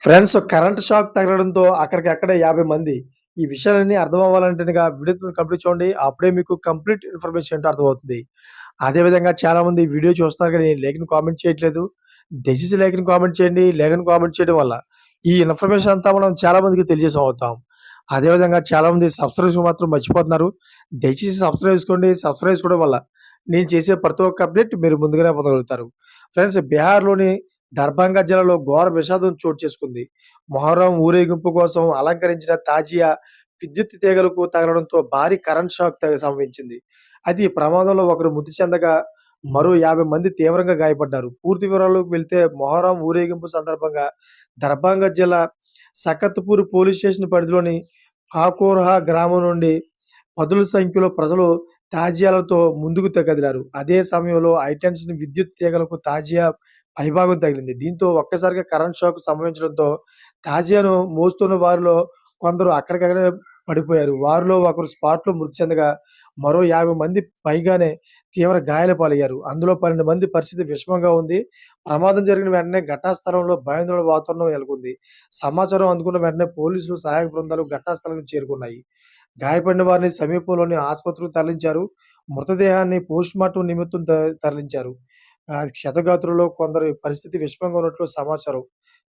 Friends current shock తగలడంతో అక్కడికక్కడే 50 మంది. ఈ విషయాలన్నీ అర్థం అవ్వాలంటేగా వీడియో కంప్లీట్ చూడండి. అప్పుడే మీకు కంప్లీట్ ఇన్ఫర్మేషన్ ఏంటో అర్థమవుతుంది. అదే విధంగా చాలామంది వీడియో చూస్తున్నారు కానీ లేఖను కామెంట్ చేయట్లేదు. దయచేసి లేఖను కామెంట్ చేయండి. లేఖను కామెంట్ చేయడం వల్ల ఈ ఇన్ఫర్మేషన్ అంతా మనం చాలా మందికి తెలియజేసం అవుతాం. అదే విధంగా చాలామంది సబ్స్క్రైబ్ మాత్రం మర్చిపోతున్నారు. దయచేసి సబ్స్క్రైబ్ చేసుకోండి. సబ్స్క్రైబ్ చేసుకోవడం వల్ల నేను చేసే ప్రతి ఒక్క అప్డేట్ మీరు ముందుగానే పొందగలుగుతారు. ఫ్రెండ్స్ బీహార్‌లోని దర్భంగా జిల్లాలో ఘోర విషాదం చోటు చేసుకుంది. మొహరం ఊరేగింపు కోసం అలంకరించిన తాజియా విద్యుత్ తీగలకు తగలడంతో భారీ కరెంట్ షాక్ సంభవించింది. అది ప్రమాదంలో ఒకరు మృతి చెందగా మరో 50 మంది తీవ్రంగా గాయపడ్డారు. పూర్తి వివరాలకు వెళ్తే మొహరం ఊరేగింపు సందర్భంగా దర్భంగా జిల్లా సకత్పూర్ పోలీస్ స్టేషన్ పరిధిలోని కాకోర్హా గ్రామం నుండి పదుల సంఖ్యలో ప్రజలు తాజియాలతో ముందుకు త కదిలారు. అదే సమయంలో హైటెన్షన్ విద్యుత్ తీగలకు తాజియా పైభాగం తగిలింది. దీంతో ఒక్కసారిగా కరెంట్ షాక్ సంభవించడంతో తాజియాను మోస్తున్న వారిలో కొందరు అక్కడికక్కడే పడిపోయారు. వారిలో ఒకరు స్పాట్‌లో మృతి చెందగా మరో 50 మంది పైగానే తీవ్ర గాయాల పాలయ్యారు. అందులో 12 మంది పరిస్థితి విషమంగా ఉంది. ప్రమాదం జరిగిన వెంటనే ఘటనా స్థలంలో భయాందోళన వాతావరణం నెలకొంది. సమాచారం అందుకున్న వెంటనే పోలీసులు, సహాయక బృందాలు ఘటనా చేరుకున్నాయి. గాయపడిన వారిని సమీపంలోని ఆసుపత్రికి తరలించారు. మృతదేహాన్ని పోస్ట్‌మార్టం నిమిత్తం త తరలించారు. ఆహ్, క్షతగాత్రుల్లో కొందరి పరిస్థితి విషమంగా ఉన్నట్లు సమాచారం.